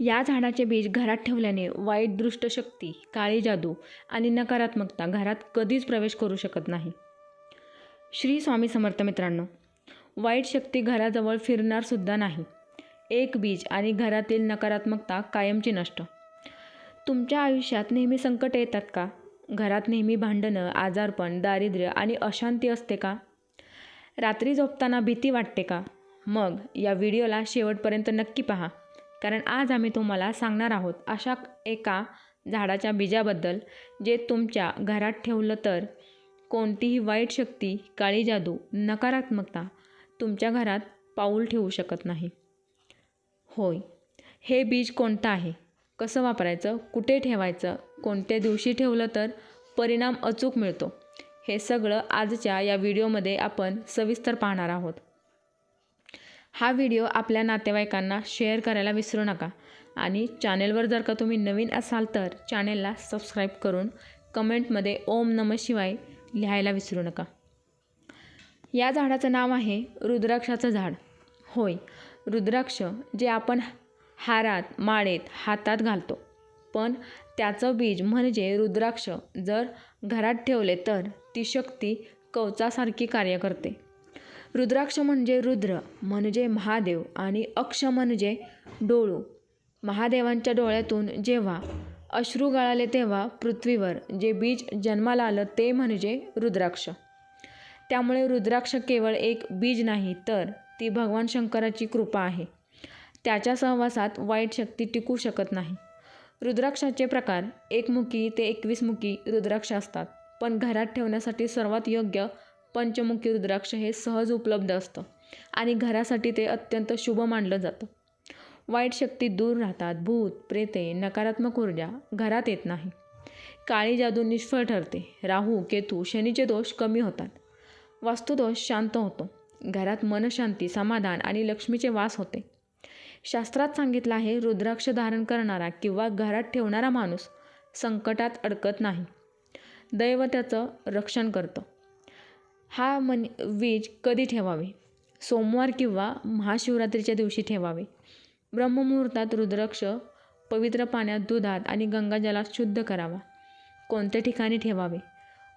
या झाडाचे बीज घरात ठेवल्याने वाईट दृष्टशक्ती काळी जादू आणि नकारात्मकता घरात कधीच प्रवेश करू शकत नाही. श्री स्वामी समर्थ मित्रांनो वाईट शक्ती घराजवळ फिरणारसुद्धा नाही. एक बीज आणि घरातील नकारात्मकता कायमची नष्ट. तुमच्या आयुष्यात नेहमी संकट येतात का? घरात नेहमी भांडणं आजारपण दारिद्र्य आणि अशांती असते का? रात्री झोपताना भीती वाटते का? मग या व्हिडिओला शेवटपर्यंत नक्की पहा. कारण आज आम्ही तुम्हाला सांगणार आहोत अशा एका झाडाच्या बीजाबद्दल जे तुमच्या घरात ठेवलं तर कोणतीही वाईट शक्ती काळी जादू नकारात्मकता तुमच्या घरात पाऊल ठेवू शकत नाही. होय हे बीज कोणतं आहे? कसं वापरायचं? कुठे ठेवायचं? कोणत्या दिवशी ठेवलं तर परिणाम अचूक मिळतो? हे सगळं आजच्या या व्हिडिओमध्ये आपण सविस्तर पाहणार आहोत. हा व्हिडिओ आपल्या नातेवाईकांना शेअर करायला विसरू नका. आणि चॅनेलवर जर का तुम्ही नवीन असाल तर चॅनेलला सबस्क्राईब करून कमेंटमध्ये ओम नम शिवाय लिहायला विसरू नका. या झाडाचं नाव आहे रुद्राक्षाचं झाड. होय रुद्राक्ष जे आपण हारात माळेत हातात घालतो. पण त्याचं बीज म्हणजे रुद्राक्ष जर घरात ठेवले तर ती शक्ती कवचासारखी कार्य करते. रुद्राक्ष म्हणजे रुद्र म्हणजे महादेव आणि अक्ष म्हणजे डोळू. महादेवांच्या डोळ्यातून जेव्हा अश्रू गळाले तेव्हा पृथ्वीवर जे बीज जन्माला आलं ते म्हणजे रुद्राक्ष. त्यामुळे रुद्राक्ष केवळ एक बीज नाही तर ती भगवान शंकराची कृपा आहे. त्याच्या सहवासात वाईट शक्ती टिकू शकत नाही. रुद्राक्षाचे प्रकार एकमुखी ते एकवीसमुखी रुद्राक्ष असतात. पण घरात ठेवण्यासाठी सर्वात योग्य पंचमुखी रुद्राक्ष हे सहज उपलब्ध असतं आणि घरासाठी ते अत्यंत शुभ मानलं जातं. वाईट शक्ती दूर राहतात भूत प्रेते नकारात्मक ऊर्जा घरात येत नाही. काळी जादू निष्फळ ठरते. राहू केतू शनीचे दोष कमी होतात. वास्तुदोष शांत होतो. घरात मनशांती समाधान आणि लक्ष्मीचे वास होते. शास्त्रात सांगितलं आहे रुद्राक्ष धारण करणारा किंवा घरात ठेवणारा माणूस संकटात अडकत नाही. दैव त्याचं रक्षण करतं. हा मन वीज कधी ठेवावे? सोमवार किंवा महाशिवरात्रीच्या दिवशी ठेवावे. ब्रह्ममुहूर्तात रुद्राक्ष पवित्र पाण्यात दुधात आणि गंगाजलात शुद्ध करावा. कोणत्या ठिकाणी ठेवावे?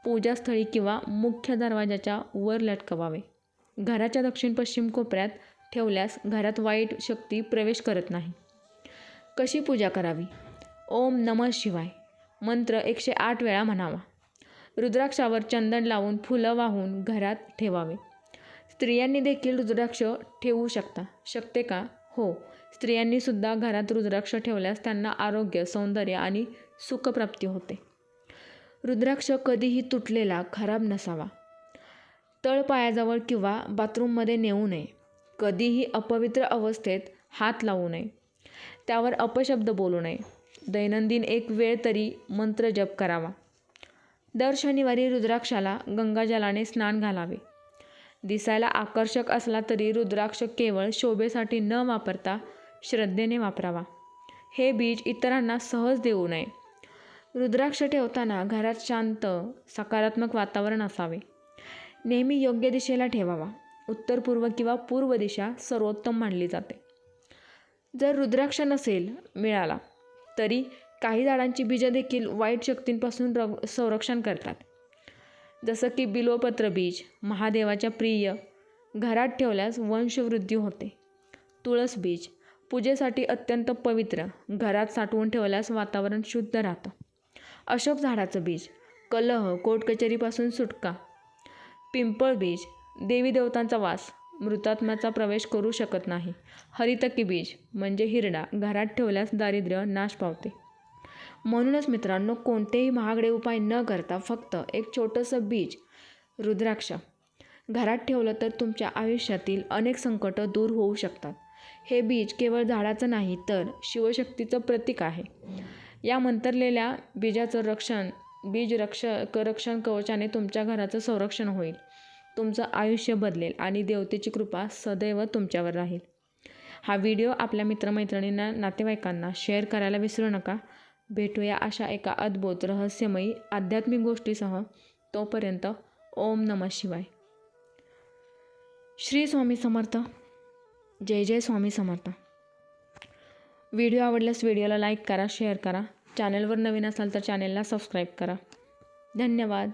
पूजास्थळी किंवा मुख्य दरवाजाच्या वर लटकवावे. घराच्या दक्षिण पश्चिम कोपऱ्यात ठेवल्यास घरात वाईट शक्ती प्रवेश करत नाही. कशी पूजा करावी? ओम नम शिवाय. मंत्र एकशे आठ वेळा म्हणावा. रुद्राक्षावर चंदन लावून फुलं वाहून घरात ठेवावे. स्त्रियांनी देखील रुद्राक्ष ठेवू शकता. शकते का? हो. स्त्रियांनीसुद्धा घरात रुद्राक्ष ठेवल्यास त्यांना आरोग्य सौंदर्य आणि सुखप्राप्ती होते. रुद्राक्ष कधीही तुटलेला खराब नसावा. तळपायाजवळ किंवा बाथरूममध्ये नेऊ नये. कधीही अपवित्र अवस्थेत हात लावू नये. त्यावर अपशब्द बोलू नये. दैनंदिन एक वेळ तरी मंत्र जप करावा. दर शनिवारी रुद्राक्षाला गंगाजलाने स्नान घालावे. दिसायला आकर्षक असला तरी रुद्राक्ष केवळ शोभेसाठी न वापरता श्रद्धेने वापरावा. हे बीज इतरांना सहज देऊ नये. रुद्राक्ष ठेवताना घरात शांत सकारात्मक वातावरण असावे. नेहमी योग्य दिशेला ठेवावा. उत्तर पूर्व किंवा पूर्व दिशा सर्वोत्तम मानली जाते. जर रुद्राक्ष नसेल मिळाला तरी काही झाडांची बीजं देखील वाईट शक्तींपासून र संरक्षण करतात. जसं की बिल्वपत्र बीज महादेवाच्या प्रिय घरात ठेवल्यास वंशवृद्धी होते. तुळस बीज पूजेसाठी अत्यंत पवित्र घरात साठवून ठेवल्यास वातावरण शुद्ध राहतं. अशोक झाडाचं बीज कलह कोटकचेरीपासून सुटका. पिंपळ बीज देवी देवतांचा वास मृतात्म्याचा प्रवेश करू शकत नाही. हरितकी बीज म्हणजे हिरडा घरात ठेवल्यास दारिद्र्य नाश पावते. म्हणूनच मित्रांनो कोणतेही महागडे उपाय न करता फक्त एक छोटंसं बीज रुद्राक्ष घरात ठेवलं तर तुमच्या आयुष्यातील अनेक संकटं दूर होऊ शकतात. हे बीज केवळ झाडाचं नाही तर शिवशक्तीचं प्रतीक आहे. या मंतरलेल्या बीजाचं रक्षण बीज रक्ष रक्षण कवचाने तुमच्या घराचं संरक्षण होईल. तुमचं आयुष्य बदलेल आणि देवतेची कृपा सदैव तुमच्यावर राहील. हा व्हिडिओ आपल्या मित्रमैत्रिणींना नातेवाईकांना शेअर करायला विसरू नका. भेटूया अशा एका अद्भुत रहस्यमयी आध्यात्मिक गोष्टीसह तोपर्यंत ओम नमः शिवाय. श्री स्वामी समर्थ. जय जय स्वामी समर्थ. व्हिडिओ आवडल्यास व्हिडिओला लाईक करा शेअर करा. चॅनलवर नवीन असाल तर चॅनलला सबस्क्राईब करा. धन्यवाद.